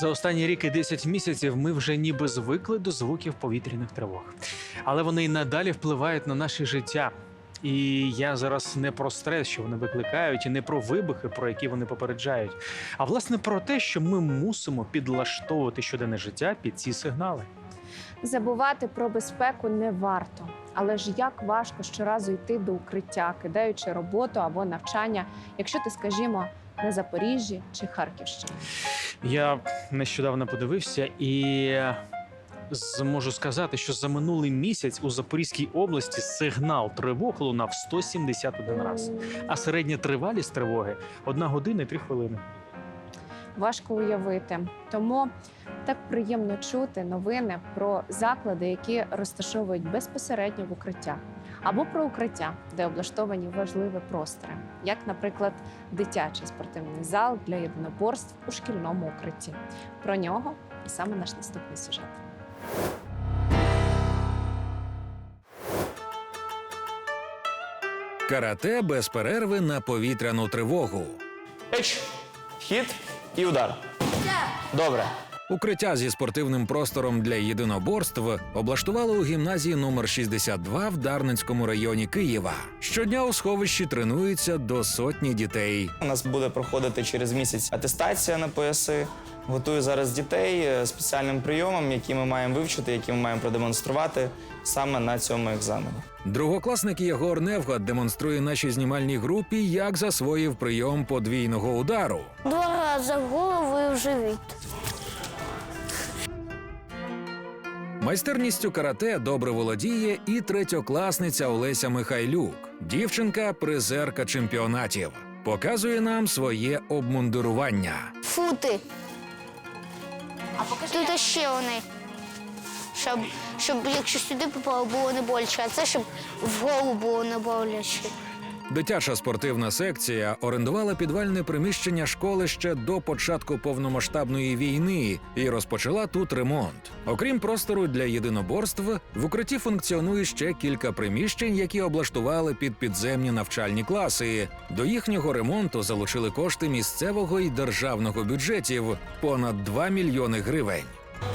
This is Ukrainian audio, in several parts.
За останні рік і 10 місяців ми вже ніби звикли до звуків повітряних тривог, але вони й надалі впливають на наше життя. І я зараз не про стрес, що вони викликають, і не про вибухи, про які вони попереджають, а власне про те, що ми мусимо підлаштовувати щоденне життя під ці сигнали. Забувати про безпеку не варто. Але ж як важко щоразу йти до укриття, кидаючи роботу або навчання, якщо ти, скажімо, на Запоріжжі чи Харківщині. Я нещодавно подивився і зможу сказати, що за минулий місяць у Запорізькій області сигнал тривог лунав 171 раз, а середня тривалість тривоги 1 година і 3 хвилини. Важко уявити. Тому так приємно чути новини про заклади, які розташовують безпосередньо в укриттях, або про укриття, де облаштовані важливі простори, як, наприклад, дитячий спортивний зал для єдиноборств у шкільному укритті. Про нього і саме наш наступний сюжет. Карате без перерви на повітряну тривогу. Еч, хід і удар. Добре. Укриття зі спортивним простором для єдиноборств облаштували у гімназії номер 62 в Дарницькому районі Києва. Щодня у сховищі тренуються до сотні дітей. У нас буде проходити через місяць атестація на пояси. Готую зараз дітей е, спеціальним прийомом, які ми маємо вивчити, які ми маємо продемонструвати саме на цьому екзамені. Другокласник Єгор Невгод демонструє нашій знімальній групі, як засвоїв прийом подвійного удару. Два рази в голову і в живіт. Майстерністю карате добре володіє і третьокласниця Олеся Михайлюк. Дівчинка призерка чемпіонатів. Показує нам своє обмундирування. Фути. Тут ще вони. Щоб, щоб якщо сюди попало, було не боляче, а це щоб в голову було не боляче. Дитяча спортивна секція орендувала підвальне приміщення школи ще до початку повномасштабної війни і розпочала тут ремонт. Окрім простору для єдиноборств, в укритті функціонує ще кілька приміщень, які облаштували під підземні навчальні класи. До їхнього ремонту залучили кошти місцевого і державного бюджетів понад 2 мільйони гривень.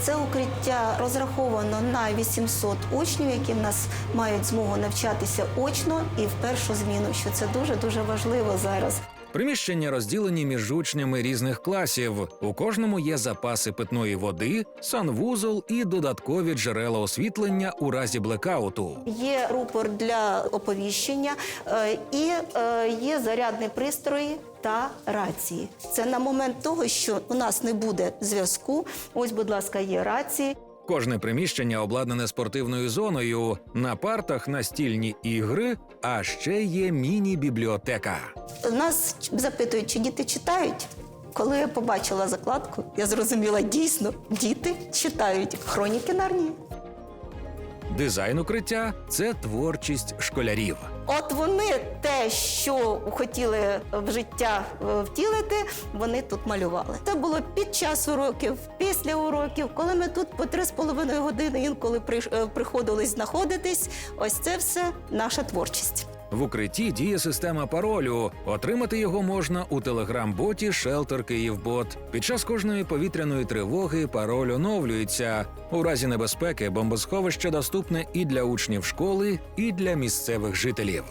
Це укриття розраховано на 800 учнів, які в нас мають змогу навчатися очно і в першу зміну, що це дуже дуже важливо зараз. Приміщення розділені між учнями різних класів. У кожному є запаси питної води, санвузол і додаткові джерела освітлення у разі блекауту. Є рупор для оповіщення е, і е, є зарядні пристрої та рації. Це на момент того, що у нас не буде зв'язку. Ось, будь ласка, є рації. Кожне приміщення обладнане спортивною зоною, на партах настільні ігри, а ще є міні-бібліотека. Нас запитують, чи діти читають. Коли я побачила закладку, я зрозуміла, дійсно, діти читають хроніки Нарнії. Дизайн укриття це творчість школярів. От вони те, що хотіли в життя е, втілити, вони тут малювали. Це було під час уроків, після уроків, коли ми тут по три з половиною години інколи е, приходили знаходитись. Ось це все наша творчість. В укритті діє система паролю. Отримати його можна у телеграм-боті Shelter Київбот. Під час кожної повітряної тривоги пароль оновлюється. У разі небезпеки бомбосховище доступне і для учнів школи, і для місцевих жителів.